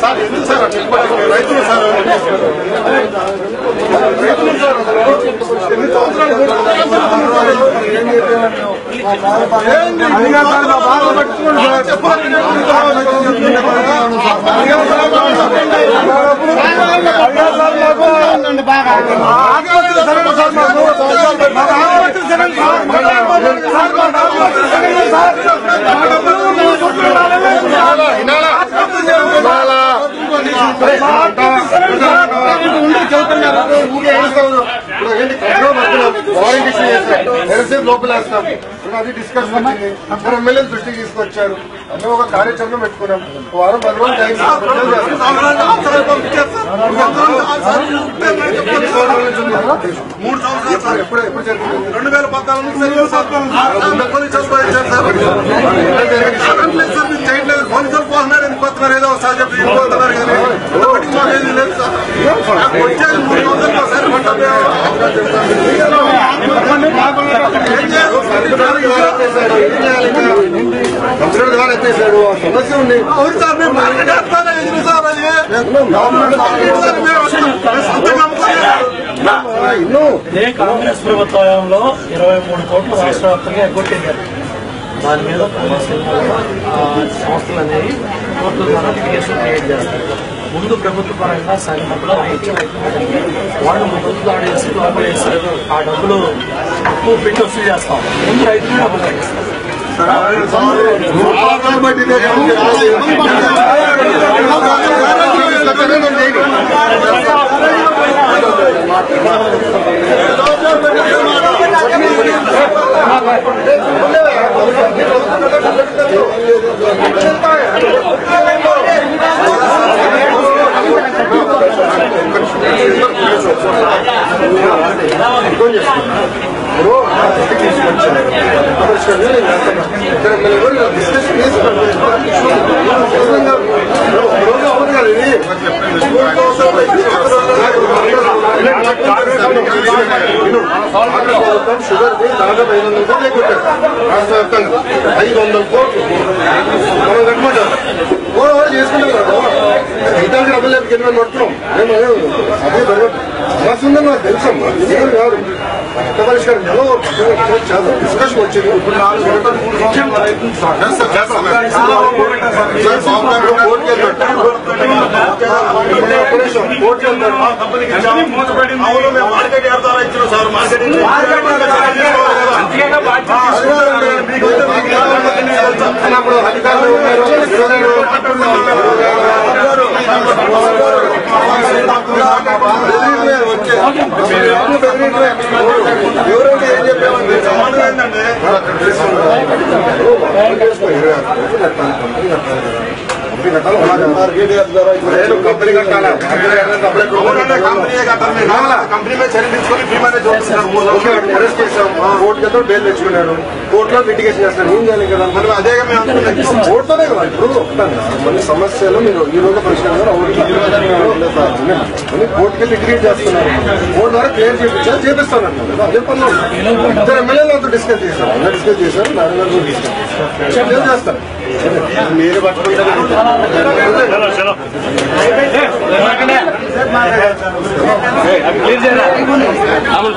Sir ఎందుకు sir రైతులు sir రైతులు సార్ ఎన్ని సంవత్సరాలు బాగా పట్టుకోండి సార్. చెప్పాలి. ఆగలేదు సార్ సార్ మాకు. మాకు ఆగలేదు సార్ సార్. మాకు ఆగలేదు సార్. మాకు ఆగలేదు సార్. మా డబ్బులు మేము కొట్టుకోవాలి. వినాలా? వినాలా? లోపలేస్తాం అది డిస్కషన్ వచ్చింది అందరు ఎమ్మెల్యే దృష్టికి తీసుకొచ్చారు అన్నీ ఒక కార్యాచరణ పెట్టుకున్నాం ఒక వారం పది రోజులు టైం మూడు సంవత్సరాలు సార్ ఎప్పుడు ఎప్పుడు జరిగింది రెండు వేల పద్నాలుగు చేయట్లేదు పోలీసులు పోతున్నారు ఎందుకు పోతున్నారు ఏదో ఒకసారి చెప్పి వెళ్ళిపోతున్నారు కానీ ఒకటి మాకు ఏది లేదు సార్ వచ్చేది మూడు వందలకు ఒకసారి కొంటాం కంప్యూటర్ ద్వారా ఎత్తేసాడు ఆ సమస్య ఉంది అవును సార్ మేము మార్కెట్ వేస్తానే ఎదురు సార్ అది గవర్నమెంట్ సార్ ఇదే కాంగ్రెస్ ప్రభుత్వంలో ఇరవై మూడు కోట్లు రాష్ట్ర వ్యాప్తంగా ఎగ్గొట్టింది దాని మీద సంస్థలు అనేవి కోర్టుల ద్వారా లిటిగేషన్ క్రియేట్ చేస్తారు. ముందు ప్రభుత్వ పరంగా సరిహద్దులో రైతు వాళ్ళు ముందు దాడి చేసి లోపల వేస్తారు ఆ డబ్బులు ఎక్కువ పెట్టి వసూలు చేస్తాం. ముందు రైతులు డబ్బులు కట్టిస్తారు Gracias. షుగర్ దాదాపు ఐదు వందల కోట్లు ఎక్కుంటారు రాష్ట్ర వ్యాప్తంగా ఐదు వందల కోట్లు మనం కట్టుకుంటాం కూడా కూడా చేసుకుంటాం కదా రైతానికి డబ్బులు లేక కింద పడుతున్నాం మేము అదే అదే దొరకదు సమస్య ఉందని నాకు తెలుసమ్మా నిజం కాదు కొత్త పరిష్కారం ఎలా చాలా డిస్కషన్ వచ్చింది ఇప్పుడు నాలుగు గంటలు మూడు సంవత్సరాలు రైతులు సార్ చేస్తాం సార్ బాబు గారు కోర్టుకి వెళ్తాడు కోర్టుకి వెళ్తాడు అవును మేము మార్కెట్ ఏర్పాటు ఇచ్చిన సార్ మార్కెటింగ్ అప్పుడు అధికారులు ఎవరైతే ఏం చెప్పామంటే సమాధానం ఏంటంటే కంపెనీ కట్టాలా కావాలా? కంపెనీ మీద చర్య తీసుకొని ఫ్రీ మేనేజ్ చూపిస్తున్నారు మూడు ఓకే సంవత్సరాలు. అరెస్ట్ చేసాం కోర్టు చేత బెయిల్ తెచ్చుకున్నాడు కోర్టులో లిటిగేషన్ చేస్తాను ఏం చేయాలి కదా మనం అదేగా మేము అనుకున్నాం కోర్టులోనే కదా ఇప్పుడు కొన్ని సమస్యలు మీరు ఈ రోజు పరిష్కారం కోర్టుకి లిటిగేట్ చేస్తున్నారు కోర్టు ద్వారా క్లియర్ చేయించారు చేపిస్తాను. అదే పనులు ఇద్దరు ఎమ్మెల్యేలు అంతా డిస్కస్ చేశారు డిస్కస్ చేశారు నారాయణ గారు డిస్కస్ मेरे बात कोई चलो चलो अमल